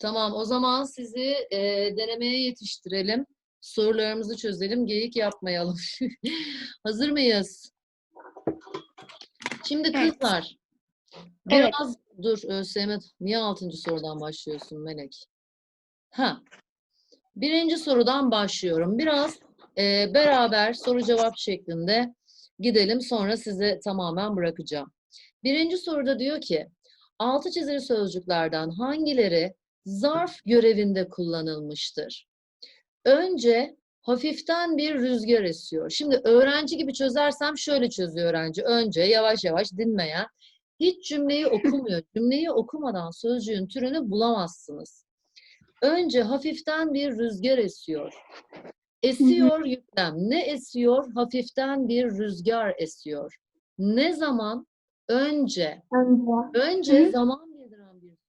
Tamam, o zaman sizi e, denemeye yetiştirelim. Sorularımızı çözelim, geyik yapmayalım. Hazır mıyız? Şimdi Evet. kızlar, Evet. biraz dur ÖSYM, niye altıncı sorudan başlıyorsun Melek? Ha, birinci sorudan başlıyorum. Biraz e, beraber soru cevap şeklinde gidelim, sonra size tamamen bırakacağım. Birinci soruda diyor ki, altı çizili sözcüklerden hangileri zarf görevinde kullanılmıştır? Önce hafiften bir rüzgar esiyor. Şimdi öğrenci gibi çözersem şöyle çözüyor öğrenci. Önce yavaş yavaş dinmeyen, hiç cümleyi okumuyor. Cümleyi okumadan sözcüğün türünü bulamazsınız. Önce hafiften bir rüzgar esiyor. Esiyor yüklem. Ne esiyor? Hafiften bir rüzgar esiyor. Ne zaman? Önce. Önce. Önce zaman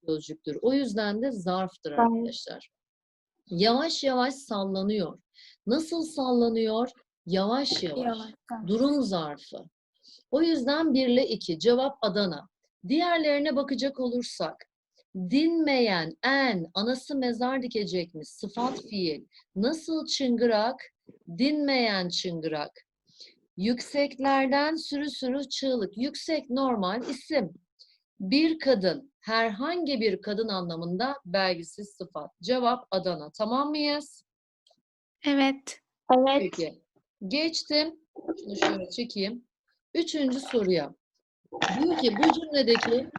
sözcüktür. O yüzden de zarftır arkadaşlar. Yavaş yavaş sallanıyor. Nasıl sallanıyor? Yavaş yavaş. Durum zarfı. O yüzden 1 ile 2. Cevap Adana. Diğerlerine bakacak olursak. Dinmeyen, en, anası mezar dikecekmiş, sıfat fiil. Nasıl çıngırak? Dinmeyen çıngırak. Yükseklerden sürü sürü çığlık. Yüksek normal isim. Bir kadın, herhangi bir kadın anlamında belgisiz sıfat. Cevap Adana. Tamam mıyız? Evet. Evet. Peki. Geçtim. Şunu şöyle çekeyim. Üçüncü soruya. Diyor ki bu cümledeki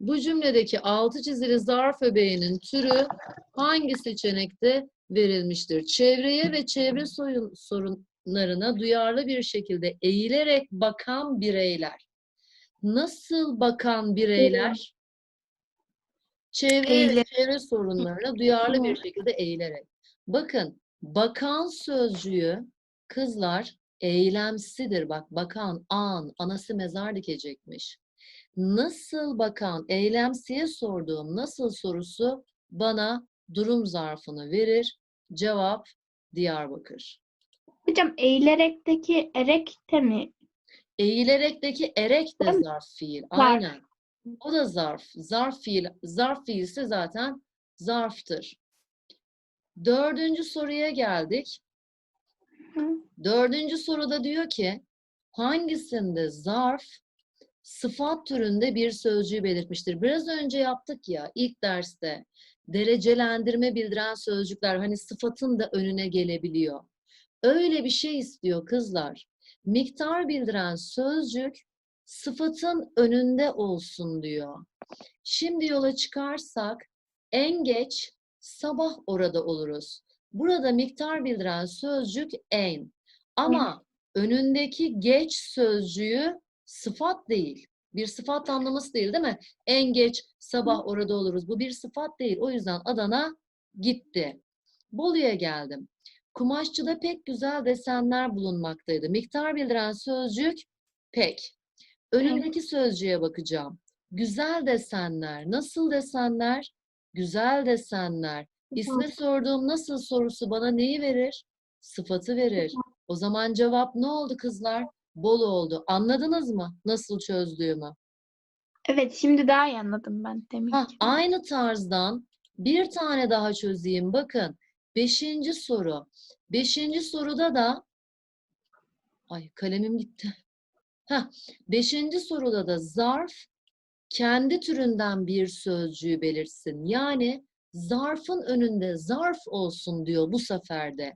bu cümledeki altı çizili zarf öbeğinin türü hangi seçenekte verilmiştir? Çevreye ve çevre soyun, sorunlarına duyarlı bir şekilde eğilerek bakan bireyler. Nasıl bakan bireyler? Çevre çevre sorunlarına duyarlı bir şekilde eğilerek. Bakın, bakan sözcüğü kızlar eylemsidir. Bak, bakan, an, anası mezar dikecekmiş. Nasıl bakan, eylemsiye sorduğum nasıl sorusu bana durum zarfını verir. Cevap Diyarbakır. Hocam eğilerekteki erek de mi? Eğilerekteki erek de zarf fiil. Aynen. O da zarf. Zarf fiil. Zarf fiil ise zaten zarftır. Dördüncü soruya geldik. Dördüncü soruda diyor ki hangisinde zarf sıfat türünde bir sözcüğü belirtmiştir? Biraz önce yaptık ya ilk derste derecelendirme bildiren sözcükler hani sıfatın da önüne gelebiliyor. Öyle bir şey istiyor kızlar. Miktar bildiren sözcük sıfatın önünde olsun diyor. Şimdi yola çıkarsak en geç sabah orada oluruz. Burada miktar bildiren sözcük en. Ama önündeki geç sözcüğü sıfat değil. Bir sıfat anlaması değil değil mi? En geç sabah orada oluruz. Bu bir sıfat değil. O yüzden Adana gitti. Bolu'ya geldim. Kumaşçıda pek güzel desenler bulunmaktaydı. Miktar bildiren sözcük pek. Önündeki sözcüğe bakacağım. Güzel desenler. Nasıl desenler? Güzel desenler. İsme sorduğum nasıl sorusu bana neyi verir? Sıfatı verir. O zaman cevap ne oldu kızlar? Bol oldu. Anladınız mı nasıl çözdüğümü? Evet şimdi daha iyi anladım ben demek ki. aynı tarzdan bir tane daha çözeyim. Bakın. Beşinci soru. Beşinci soruda da ay kalemim gitti. Heh, beşinci soruda da zarf kendi türünden bir sözcüğü belirtsin. Yani zarfın önünde zarf olsun diyor bu sefer de.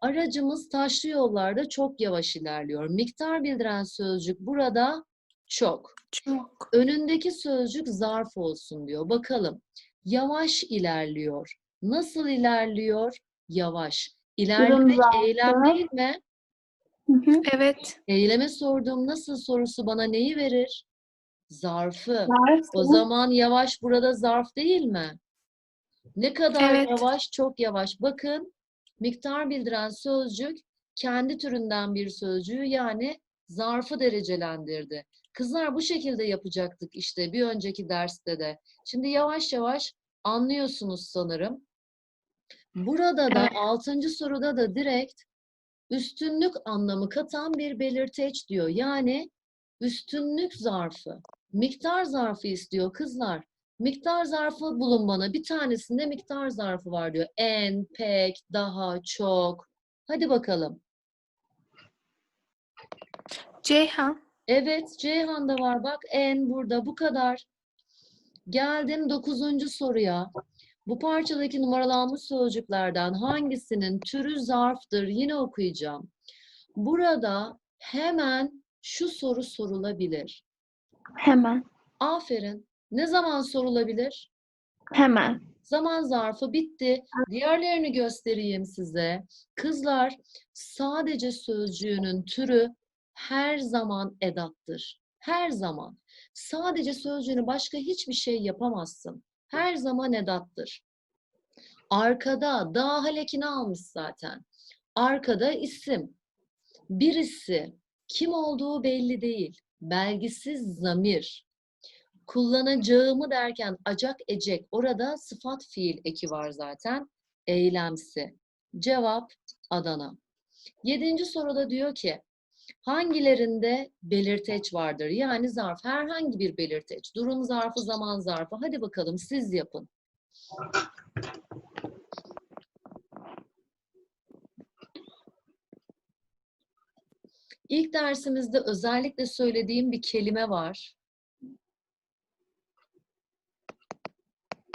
Aracımız taşlı yollarda çok yavaş ilerliyor. Miktar bildiren sözcük burada çok. Çok. Önündeki sözcük zarf olsun diyor. Bakalım. Yavaş ilerliyor. Nasıl ilerliyor? Yavaş. İlerlemek zarfı. eylem değil mi? Hı hı. Evet. Eyleme sorduğum nasıl sorusu bana neyi verir? Zarfı. Zarf. O zaman yavaş burada zarf değil mi? Ne kadar Evet. yavaş? Çok yavaş. Bakın miktar bildiren sözcük kendi türünden bir sözcüğü yani zarfı derecelendirdi. Kızlar bu şekilde yapacaktık işte bir önceki derste de. Şimdi yavaş yavaş anlıyorsunuz sanırım. Burada da altıncı soruda da direkt üstünlük anlamı katan bir belirteç diyor. Yani üstünlük zarfı. Miktar zarfı istiyor kızlar. Miktar zarfı bulun bana. Bir tanesinde miktar zarfı var diyor. En, pek, daha, çok. Hadi bakalım. Ceyhan. Evet, Ceyhan'da var. Bak en burada. Bu kadar. Geldim dokuzuncu soruya. Bu parçadaki numaralanmış sözcüklerden hangisinin türü zarftır? Yine okuyacağım. Burada hemen şu soru sorulabilir. Hemen. Aferin. Ne zaman sorulabilir? Hemen. Zaman zarfı bitti. Diğerlerini göstereyim size. Kızlar, sadece sözcüğünün türü her zaman edattır. Her zaman. Sadece sözcüğünü başka hiçbir şey yapamazsın. Her zaman edattır. Arkada, daha halekini almış zaten. Arkada isim. Birisi, kim olduğu belli değil. Belgisiz zamir kullanacağımı derken acak ecek orada sıfat fiil eki var zaten. Eylemsi. Cevap Adana. Yedinci soruda diyor ki hangilerinde belirteç vardır? Yani zarf herhangi bir belirteç. Durum zarfı, zaman zarfı. Hadi bakalım siz yapın. İlk dersimizde özellikle söylediğim bir kelime var.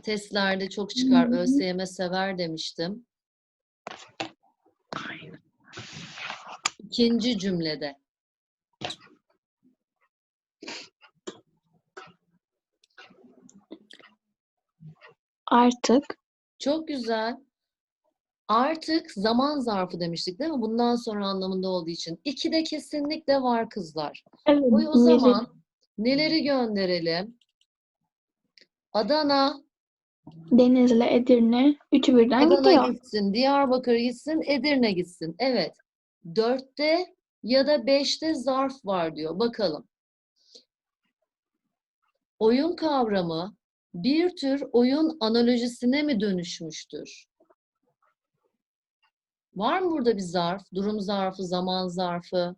Testlerde çok çıkar. ÖSYM sever demiştim. İkinci cümlede. Artık. Çok güzel. Artık zaman zarfı demiştik değil mi? Bundan sonra anlamında olduğu için. İki de kesinlikle var kızlar. Evet. O zaman neleri gönderelim? Adana, Denizli, Edirne. Üçü birden Adana gidiyor. gitsin, Diyarbakır gitsin, Edirne gitsin. Evet. Dörtte ya da beşte zarf var diyor. Bakalım. Oyun kavramı bir tür oyun analojisine mi dönüşmüştür? Var mı burada bir zarf? Durum zarfı, zaman zarfı?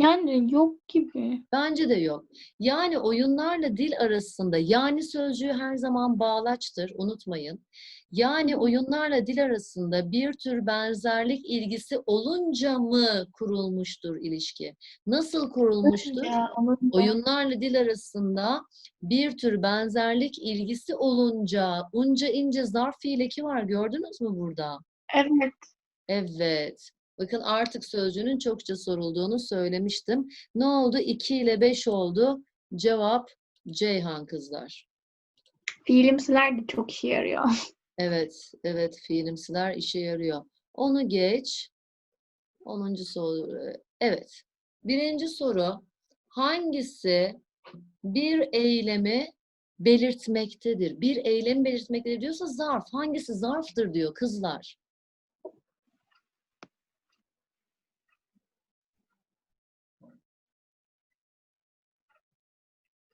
Yani yok gibi. Bence de yok. Yani oyunlarla dil arasında yani sözcüğü her zaman bağlaçtır, unutmayın. Yani oyunlarla dil arasında bir tür benzerlik ilgisi olunca mı kurulmuştur ilişki? Nasıl kurulmuştur? Ya, Oyunlarla dil arasında bir tür benzerlik ilgisi olunca, unca ince zarf fiil eki var gördünüz mü burada? Evet. Evet. Bakın artık sözcüğünün çokça sorulduğunu söylemiştim. Ne oldu? 2 ile 5 oldu. Cevap Ceyhan kızlar. Fiilimsiler de çok işe yarıyor. Evet, evet fiilimsiler işe yarıyor. Onu geç. 10. soru. Evet. Birinci soru. Hangisi bir eylemi belirtmektedir? Bir eylemi belirtmektedir diyorsa zarf. Hangisi zarftır diyor kızlar.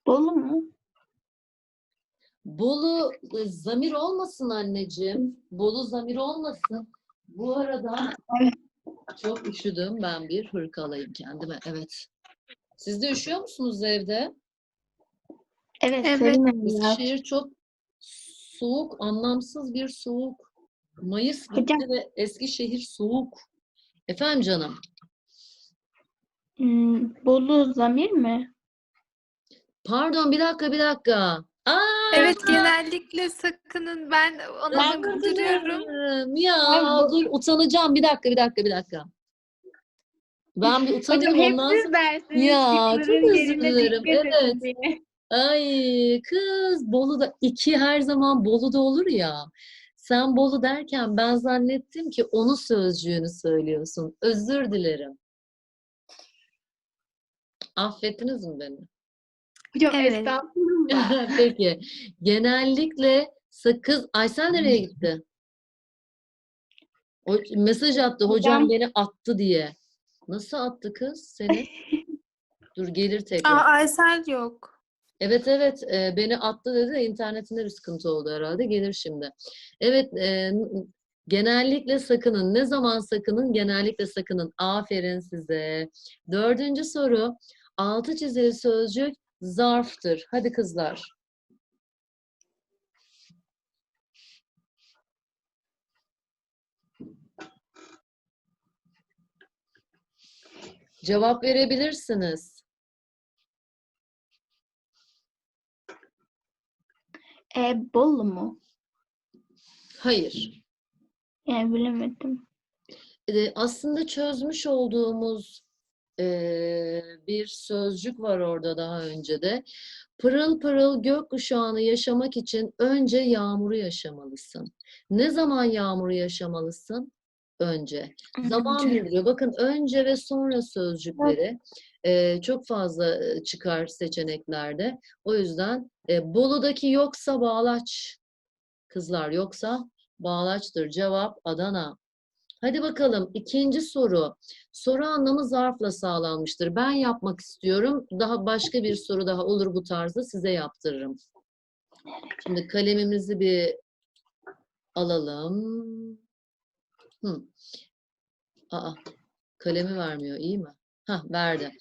Bolu mu? Bolu e, zamir olmasın anneciğim. Bolu zamir olmasın. Bu arada çok üşüdüm. Ben bir hırka alayım kendime. Evet. Siz de üşüyor musunuz evde? Evet. Evet. Eskişehir çok soğuk, anlamsız bir soğuk. Mayıs bitti Hocam. ve Eskişehir soğuk. Efendim canım. Hmm, Bolu zamir mi? Pardon bir dakika bir dakika. Aa, Evet genellikle sakının ben ona ben bakıp duruyorum. dilerim. Ya dur utanacağım. Bir dakika bir dakika bir dakika. Ben bir Hocam utanayım hep ondan siz dersiniz. Ya, çok özür dilerim. Evet. Ay kız Bolu'da iki her zaman Bolu'da olur ya. Sen Bolu derken ben zannettim ki onun sözcüğünü söylüyorsun. Özür dilerim. Affettiniz mi beni? Hocam Evet. estağfurullah. Peki. Genellikle sakız Aysel nereye gitti? O mesaj attı. Hocam Hocam. beni attı diye. Nasıl attı kız seni? Dur gelir tekrar. Aa Aysel yok. Evet evet e, beni attı dedi de internetinde bir sıkıntı oldu herhalde gelir şimdi. Evet e, genellikle sakının ne zaman sakının genellikle sakının aferin size. Dördüncü soru altı çizili sözcük zarftır. Hadi kızlar. Cevap verebilirsiniz. E, bol mu? Hayır. Yani bilemedim. E, aslında çözmüş olduğumuz e, bir sözcük var orada daha önce de. Pırıl pırıl gökkuşağını yaşamak için önce yağmuru yaşamalısın. Ne zaman yağmuru yaşamalısın? Önce. Zaman bildiriyor. Bakın önce ve sonra sözcükleri e, çok fazla çıkar seçeneklerde. O yüzden e, Bolu'daki yoksa bağlaç. Kızlar yoksa bağlaçtır. Cevap Adana. Hadi bakalım ikinci soru. Soru anlamı zarfla sağlanmıştır. Ben yapmak istiyorum. Daha başka bir soru daha olur bu tarzda size yaptırırım. Şimdi kalemimizi bir alalım. Hı. Aa, kalemi vermiyor. iyi mi? Hah, verdi.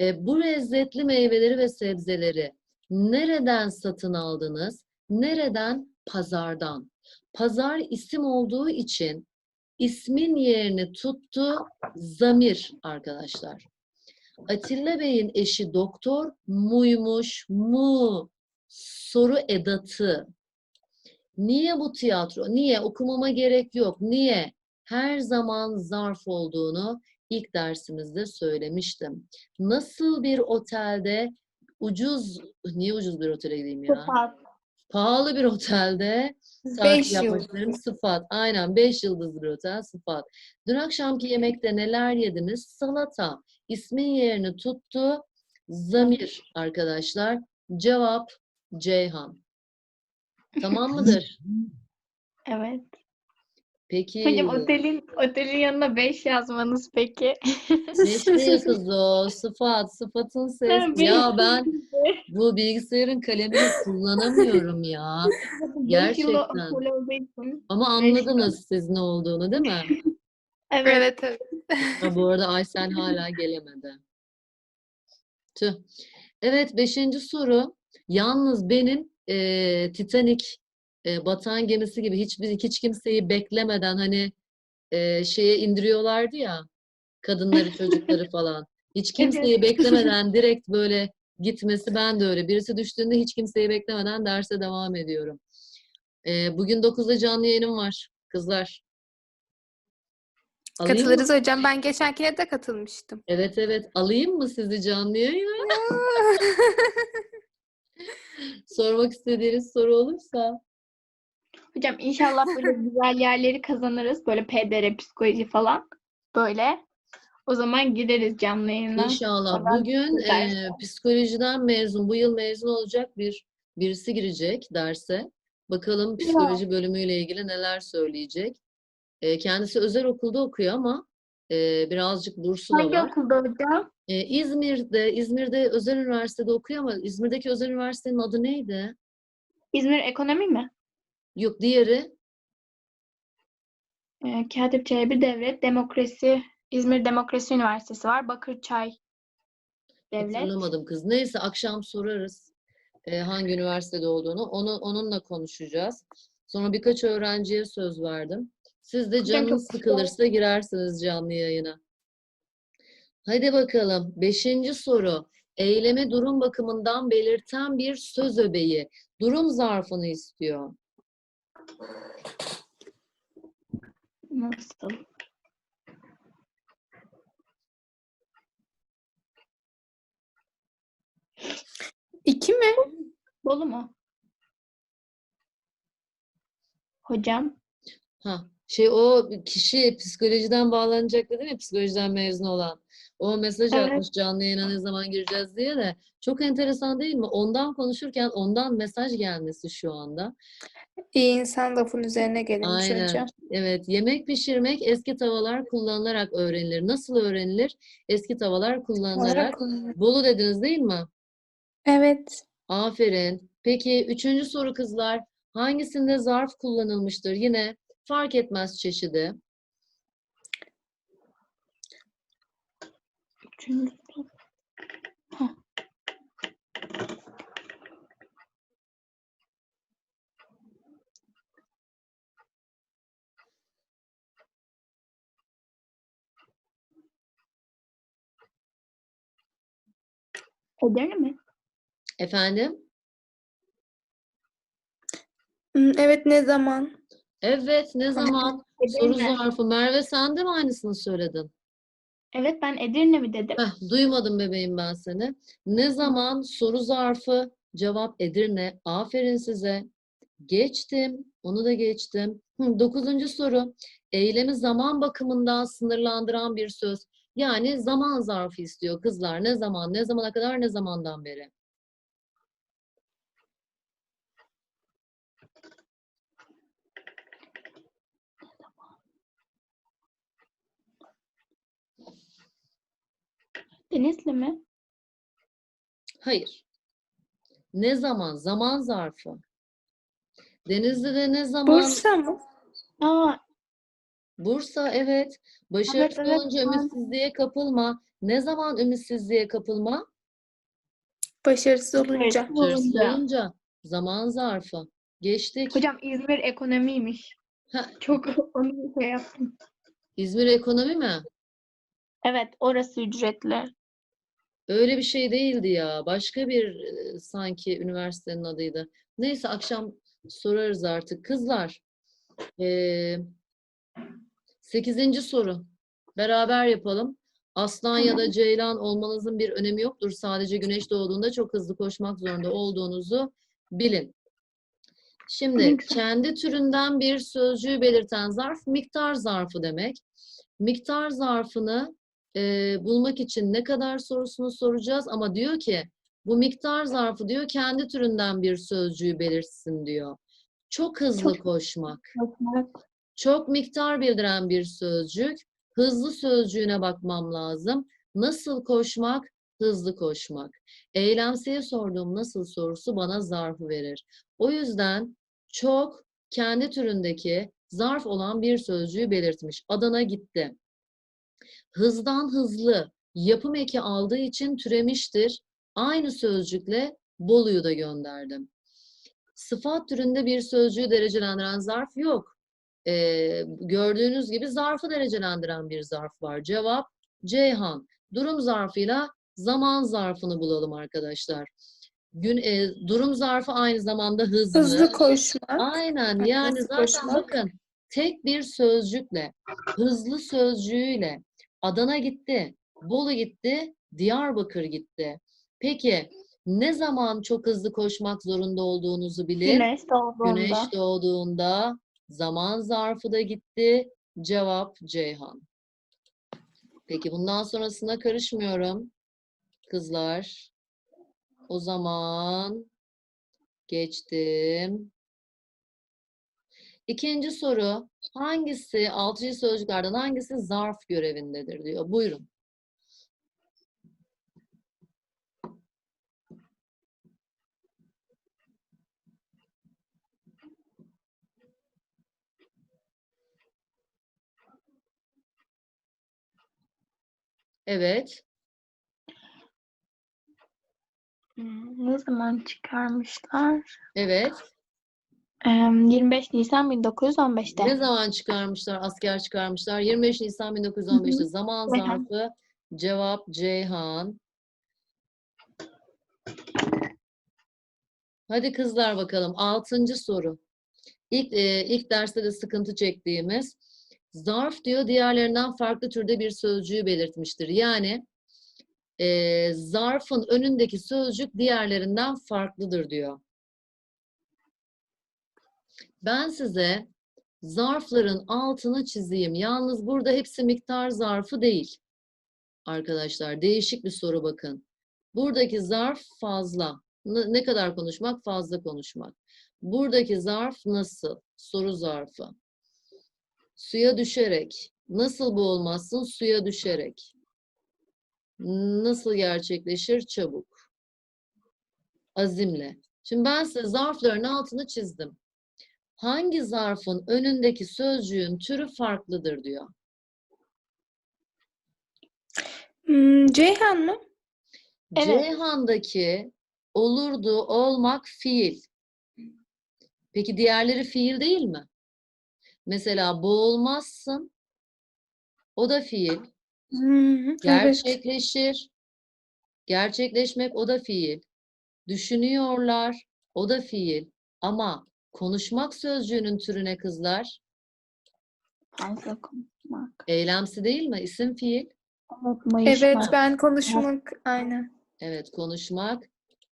E, bu lezzetli meyveleri ve sebzeleri nereden satın aldınız? Nereden? Pazardan. Pazar isim olduğu için ismin yerini tuttu zamir arkadaşlar. Atilla Bey'in eşi doktor muymuş mu? Soru edatı. Niye bu tiyatro? Niye? Okumama gerek yok. Niye? Her zaman zarf olduğunu ilk dersimizde söylemiştim. Nasıl bir otelde ucuz, niye ucuz bir otele gideyim ya? Sıfat. Pahalı bir otelde tatil isterim. Sıfat. Aynen 5 yıldızlı bir otel sıfat. Dün akşamki yemekte neler yediniz? Salata. İsmin yerini tuttu. Zamir arkadaşlar. Cevap Ceyhan. Tamam mıdır? Evet. Peki. Hocam otelin otelin yanına 5 yazmanız peki? Beş değil kız o. Sıfat. Sıfatın sesi. Ya ben bu bilgisayarın kalemini kullanamıyorum ya. Gerçekten. Ama anladınız siz ne olduğunu değil mi? Evet. Evet evet. Ha, bu arada Aysel hala gelemedi. Tüh. Evet, beşinci soru. Yalnız benim eee Titanic eee, batan gemisi gibi hiç hiç kimseyi beklemeden hani eee, şeye indiriyorlardı ya kadınları çocukları falan. Hiç kimseyi beklemeden direkt böyle gitmesi ben de öyle. Birisi düştüğünde hiç kimseyi beklemeden derse devam ediyorum. Eee, bugün 9'da canlı yayınım var kızlar. Alayım mı? Katılırız hocam. Ben geçenkine de katılmıştım. Evet evet. Alayım mı sizi canlı yayına? Sormak istediğiniz soru olursa. Hocam inşallah böyle güzel yerleri kazanırız. Böyle PDR, psikoloji falan. Böyle. O zaman gireriz canlı yayına. İnşallah. Oradan Bugün eee, psikolojiden mezun, bu yıl mezun olacak bir birisi girecek derse. Bakalım psikoloji bölümüyle ilgili neler söyleyecek. Eee, kendisi özel okulda okuyor ama eee, birazcık bursu da Hangi var. okulda hocam? Eee, İzmir'de, İzmir'de özel üniversitede okuyor ama İzmir'deki özel üniversitenin adı neydi? İzmir Ekonomi mi? Yok diğeri. Ee, Katip Çelebi Devlet Demokrasi İzmir Demokrasi Üniversitesi var. Bakırçay Devlet. Hatırlamadım kız. Neyse akşam sorarız e, hangi üniversitede olduğunu. Onu onunla konuşacağız. Sonra birkaç öğrenciye söz verdim. Siz de canınız sıkılırsa girersiniz canlı yayına. Hadi bakalım. Beşinci soru. Eylemi durum bakımından belirten bir söz öbeği. Durum zarfını istiyor. Nasıl? İki mi? Bolu mu? Hocam. Ha, şey o kişi psikolojiden bağlanacak değil mi? Psikolojiden mezun olan. O mesaj Evet. atmış canlı yayına ne zaman gireceğiz diye de. Çok enteresan değil mi? Ondan konuşurken ondan mesaj gelmesi şu anda. İyi insan lafın üzerine gelmiş Aynen. hocam. Evet, yemek pişirmek eski tavalar kullanılarak öğrenilir. Nasıl öğrenilir? Eski tavalar kullanılarak. Bolu dediniz değil mi? Evet. Aferin. Peki üçüncü soru kızlar. Hangisinde zarf kullanılmıştır? Yine fark etmez çeşidi. Üçüncü. Edirne mi? Efendim? Hmm, Evet ne zaman? Evet, ne zaman? Soru Edirne. zarfı. Merve sen de mi aynısını söyledin? Evet ben Edirne mi dedim? Heh, duymadım bebeğim ben seni. Ne zaman soru zarfı, cevap Edirne. Aferin size. Geçtim. Onu da geçtim. Hı, dokuzuncu soru. Eylemi zaman bakımından sınırlandıran bir söz. Yani zaman zarfı istiyor kızlar. Ne zaman, ne zamana kadar, ne zamandan beri? Denizli mi? Hayır. Ne zaman? Zaman zarfı. Denizli'de ne zaman? Bursa mı? Aa, Bursa evet. Başarısız evet, olunca ben- ümitsizliğe kapılma. Ne zaman ümitsizliğe kapılma? Başarısız olunca. başarısız olunca. olunca. Zaman zarfı. Geçtik. Hocam İzmir ekonomiymiş. Ha, Çok onu şey yaptım. İzmir ekonomi mi? Evet orası ücretli. Öyle bir şey değildi ya. Başka bir sanki üniversitenin adıydı. Neyse akşam sorarız artık. Kızlar. E, sekizinci soru. Beraber yapalım. Aslan ya da ceylan olmanızın bir önemi yoktur. Sadece güneş doğduğunda çok hızlı koşmak zorunda olduğunuzu bilin. Şimdi kendi türünden bir sözcüğü belirten zarf miktar zarfı demek. Miktar zarfını e, bulmak için ne kadar sorusunu soracağız ama diyor ki bu miktar zarfı diyor kendi türünden bir sözcüğü belirtsin diyor. Çok hızlı Çok- koşmak. Çok miktar bildiren bir sözcük. Hızlı sözcüğüne bakmam lazım. Nasıl koşmak? Hızlı koşmak. Eylemseye sorduğum nasıl sorusu bana zarfı verir. O yüzden çok kendi türündeki zarf olan bir sözcüğü belirtmiş. Adana gitti. Hızdan hızlı yapım eki aldığı için türemiştir. Aynı sözcükle Bolu'yu da gönderdim. Sıfat türünde bir sözcüğü derecelendiren zarf yok. Ee, gördüğünüz gibi zarfı derecelendiren bir zarf var. Cevap Ceyhan. Durum zarfıyla zaman zarfını bulalım arkadaşlar. Gün, e, durum zarfı aynı zamanda hızlı. Hızlı koşmak. Aynen yani hızlı zaten koşmak. bakın tek bir sözcükle hızlı sözcüğüyle Adana gitti, Bolu gitti, Diyarbakır gitti. Peki ne zaman çok hızlı koşmak zorunda olduğunuzu bilin. Güneş doğduğunda. Güneş doğduğunda zaman zarfı da gitti. Cevap Ceyhan. Peki bundan sonrasına karışmıyorum. Kızlar. O zaman geçtim. İkinci soru. Hangisi, altıncı sözcüklerden hangisi zarf görevindedir diyor. Buyurun. Evet. Hmm, Ne zaman çıkarmışlar? Evet. Em, 25 Nisan 1915'te. Ne zaman çıkarmışlar, asker çıkarmışlar? 25 Nisan 1915'te. Zaman zarfı. Cevap Ceyhan. Hadi kızlar bakalım. Altıncı soru. İlk, e, ilk derste de sıkıntı çektiğimiz. Zarf diyor diğerlerinden farklı türde bir sözcüğü belirtmiştir. Yani e, zarfın önündeki sözcük diğerlerinden farklıdır diyor. Ben size zarfların altını çizeyim. Yalnız burada hepsi miktar zarfı değil. Arkadaşlar değişik bir soru bakın. Buradaki zarf fazla. Ne kadar konuşmak? Fazla konuşmak. Buradaki zarf nasıl? Soru zarfı. Suya düşerek. Nasıl boğulmazsın? Suya düşerek. Nasıl gerçekleşir? Çabuk. Azimle. Şimdi ben size zarfların altını çizdim. Hangi zarfın önündeki sözcüğün türü farklıdır diyor. Hmm, Ceyhan mı? Evet. Ceyhan'daki olurdu, olmak fiil. Peki diğerleri fiil değil mi? Mesela boğulmazsın. O da fiil. Hmm, evet. Gerçekleşir. Gerçekleşmek o da fiil. Düşünüyorlar o da fiil. Ama konuşmak sözcüğünün türüne kızlar Fazla konuşmak. eylemsi değil mi? İsim fiil. Evet, Evet ben konuşmak aynen. Evet, konuşmak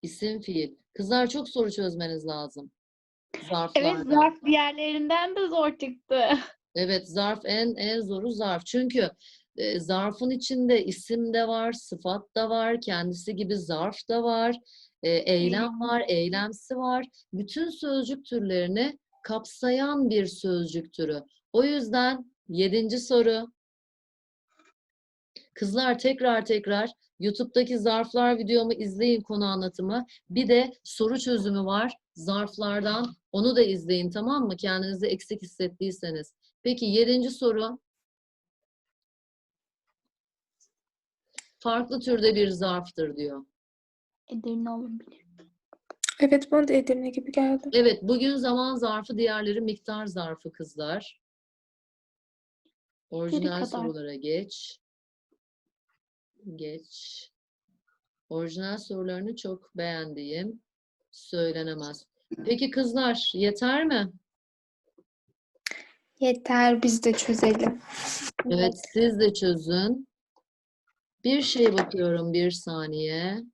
isim fiil. Kızlar çok soru çözmeniz lazım. Zarflarda. Evet zarf diğerlerinden de zor çıktı. Evet, zarf en en zoru zarf. Çünkü e, zarfın içinde isim de var, sıfat da var, kendisi gibi zarf da var, e, eylem var, eylemsi var. Bütün sözcük türlerini kapsayan bir sözcük türü. O yüzden yedinci soru. Kızlar tekrar tekrar YouTube'daki zarflar videomu izleyin konu anlatımı. Bir de soru çözümü var zarflardan. Onu da izleyin tamam mı? Kendinizi eksik hissettiyseniz. Peki yedinci soru. Farklı türde bir zarftır diyor. Edirne olabilir. Evet bana da Edirne gibi geldi. Evet, bugün zaman zarfı, diğerleri miktar zarfı kızlar. Orijinal kadar. sorulara geç. Geç. Orijinal sorularını çok beğendiğim söylenemez. Peki kızlar, yeter mi? Yeter biz de çözelim. Evet, siz de çözün. Bir şeye bakıyorum bir saniye.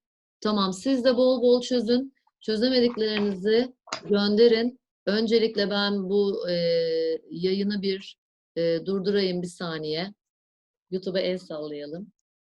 Tamam, siz de bol bol çözün. Çözemediklerinizi gönderin. Öncelikle ben bu e, yayını bir e, durdurayım bir saniye. YouTube'a el sallayalım.